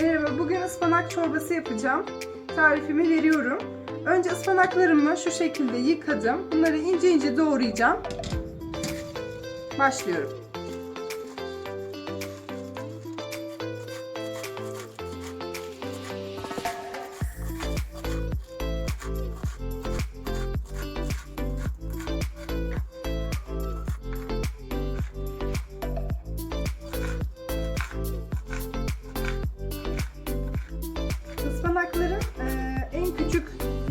Merhaba, bugün ıspanak çorbası yapacağım. Tarifimi veriyorum. Önce ıspanaklarımı şu şekilde yıkadım. Bunları ince ince doğrayacağım. Başlıyorum.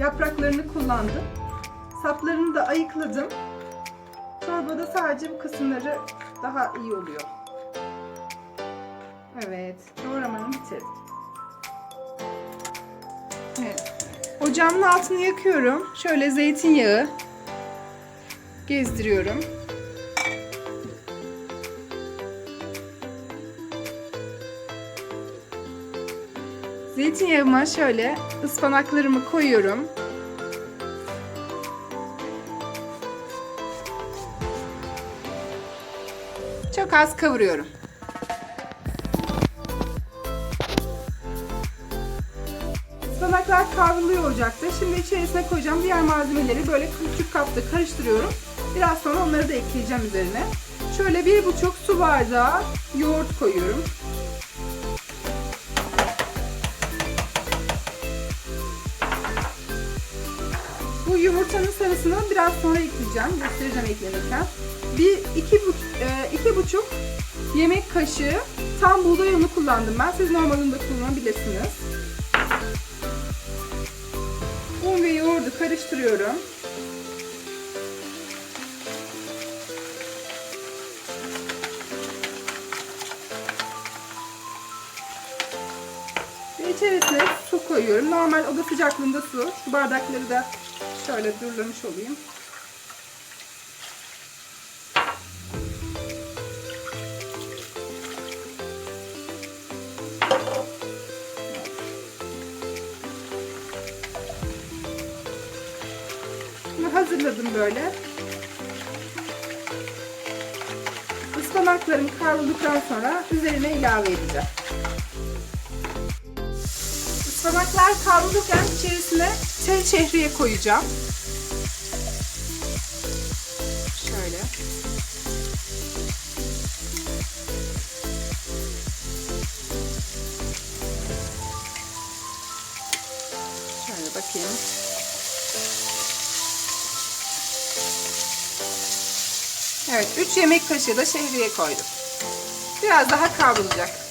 Yapraklarını kullandım. Saplarını da ayıkladım. Çorbada sadece bu kısımları daha iyi oluyor. Evet, doğramanı bitirdim. Evet. Ocağımın altını yakıyorum. Şöyle zeytinyağı gezdiriyorum. Zeytinyağıma şöyle ıspanaklarımı koyuyorum. Çok az kavuruyorum. Ispanaklar kavruluyor ocakta. Şimdi içerisine koyacağım diğer malzemeleri böyle küçük kapta karıştırıyorum. Biraz sonra onları da ekleyeceğim üzerine. Şöyle bir buçuk su bardağı yoğurt koyuyorum. Yumurtanın sarısını biraz sonra ekleyeceğim. Göstereceğim eklenirken. Bir iki, e, iki buçuk yemek kaşığı tam buğday unu kullandım ben. Siz normalinde kullanabilirsiniz. Un ve yoğurdu karıştırıyorum. Ve içerisine su koyuyorum. Normal oda sıcaklığında su. Şu bardakları da şöyle durlamış olayım. Bunu hazırladım böyle. Ispanaklarım kavrulduktan sonra üzerine ilave edeceğim. Ispanaklar kavrulurken içerisine tel şehriye koyacağım. Şöyle. Şöyle bakayım. Evet, 3 yemek kaşığı da şehriye koydum. Biraz daha kavrulacak.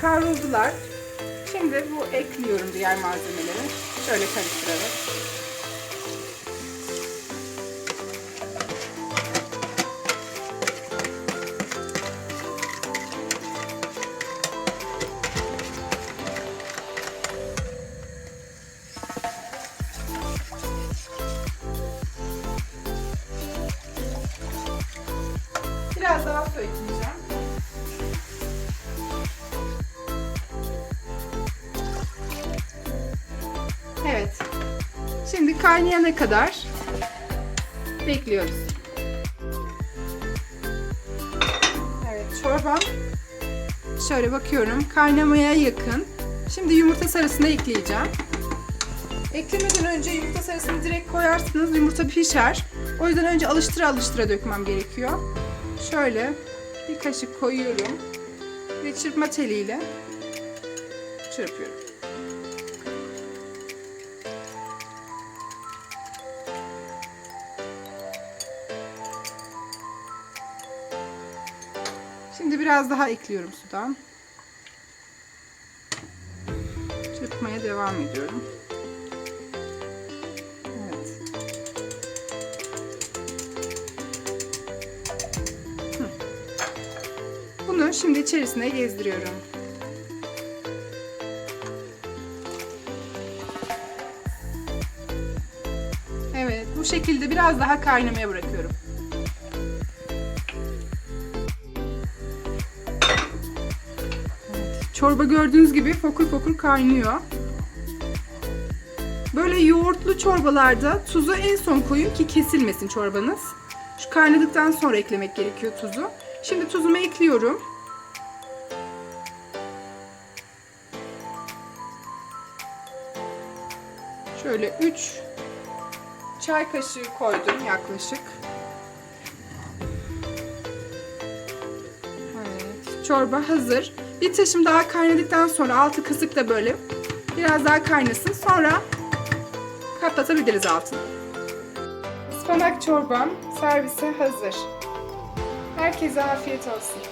Kavruldular. Şimdi bu ekliyorum diğer malzemeleri. Şöyle karıştırarak. Biraz daha su ekleyeceğim. Evet. Şimdi kaynayana kadar bekliyoruz. Evet, çorbam şöyle bakıyorum kaynamaya yakın. Şimdi yumurta sarısını ekleyeceğim. Eklemeden önce yumurta sarısını direkt koyarsınız yumurta pişer. O yüzden önce alıştıra alıştıra dökmem gerekiyor. Şöyle bir kaşık koyuyorum ve çırpma teliyle çırpıyorum. Biraz daha ekliyorum sudan. Çırpmaya devam ediyorum. Evet. Bunu şimdi içerisine gezdiriyorum. Evet, bu şekilde biraz daha kaynamaya bırakıyorum. Çorba gördüğünüz gibi fokur fokur kaynıyor. Böyle yoğurtlu çorbalarda tuzu en son koyun ki kesilmesin çorbanız. Şu kaynadıktan sonra eklemek gerekiyor tuzu. Şimdi tuzumu ekliyorum. Şöyle 3 çay kaşığı koydum yaklaşık. Evet, çorba hazır. Bir taşım daha kaynadıktan sonra altı kısık da böyle biraz daha kaynasın. Sonra kapatabiliriz altını. Ispanak çorbam servise hazır. Herkese afiyet olsun.